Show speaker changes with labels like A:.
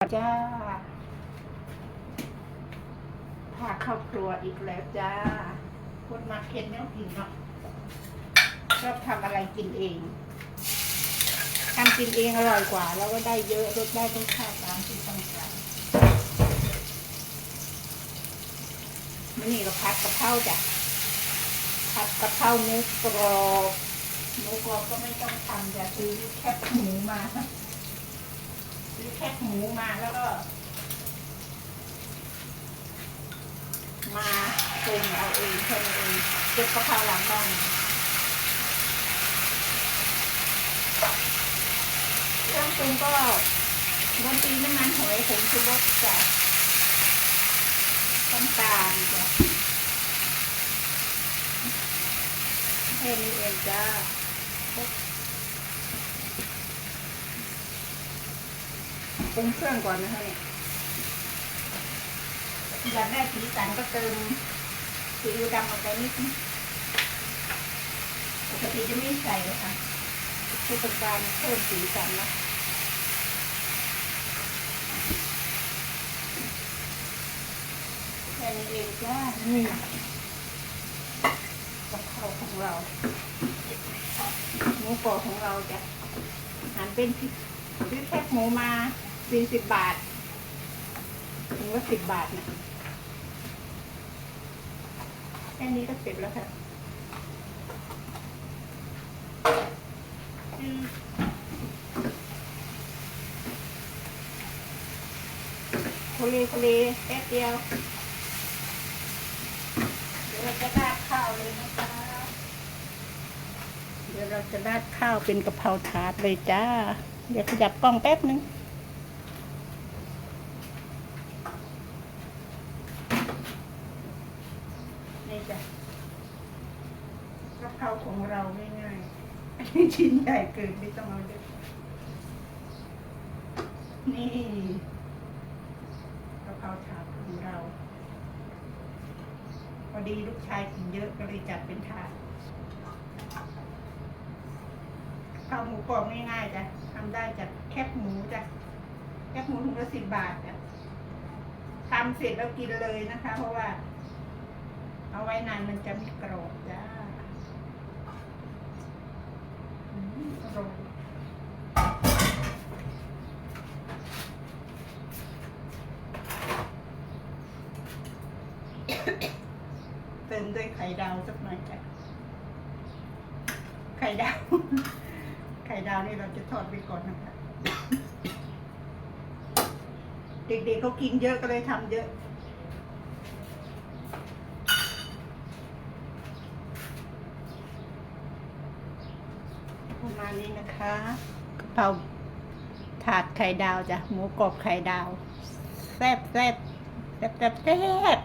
A: จ้าพาเข้าครัวอีกแล้วจ้าคนมาเก็ตเนี่ยกินเนาะชอบทำอะไรกินเองทำกินเองอร่อยกว่า แล้วก็ได้เยอะรสได้รสชาติตามที่ต้องการมันนี่เราพัดกะเพราจ้ะผัดกะเพราหมูกรอบหมูกรอบก็ไม่ต้องทำจ้ะซื้อแค่หมูมา ซื้อแคบหมูมาแล้วก็ มาปรุงเอาเองแค่นั้นเองเก็บกะเพราหลังบ้านเครื่องปรุงก็บนตีน้ำมันหอยผงชูรสจ้ะน้ำตาลจ้ะแค่นี้เองจ้า ปรุงเครื่องก่อนนะคะเนี่ยอยากได้สีสันก็เติมซีอิ๊วดำลงไปนิดนึงปกติจะไม่ใส่เลยค่ะเพื่อเป็นการเพิ่มสีสันนะแค่นี้เองจ้านี่กะเพราของเราหมูกรอบของเราจะหั่นเป็นพริกซื้อแคบหมูมา สี่สิบบาทถึงว่าสิบบาทนะแค่นี้ก็เสร็จแล้วค่ะอืมโคเลโคเลแป๊บเดียว เดี๋ยวเราจะราดข้าวเลยนะคะ เดี๋ยวเราจะราดข้าวเป็นกะเพราถาดเลยจ้า เดี๋ยวขยับกล้องแป๊บนึง นี่จ้ะกะเพราของเราง่ายๆอันนี้ชิ้นใหญ่เกินไม่ต้องเอาเยอะนี่กะเพราถาดของเรา พอดีลูกชายกินเยอะก็เลยจัดเป็นถาดข้าวหมูกรอบง่ายๆจ้ะทำได้จากแคบหมูจ้ะแคบหมูถุงละสิบบาทจ้ะทำเสร็จแล้วกินเลยนะคะ เพราะว่า เอาไว้นานมันจะไม่กรอบจ้าอร่อยเติมด้วยไข่ดาวสักหน่อยจ้ะไข่ดาว ไข่ดาวนี่เราจะทอดไปก่อนนะคะ เด็กๆเขากินเยอะก็เลยทำเยอะ มาณนี้นะคะกะเพราถาดไข่ดาวจ้ะหมูกรอบไข่ดาว แซ่บแซ่บแซ่บแซ่บแซ่บ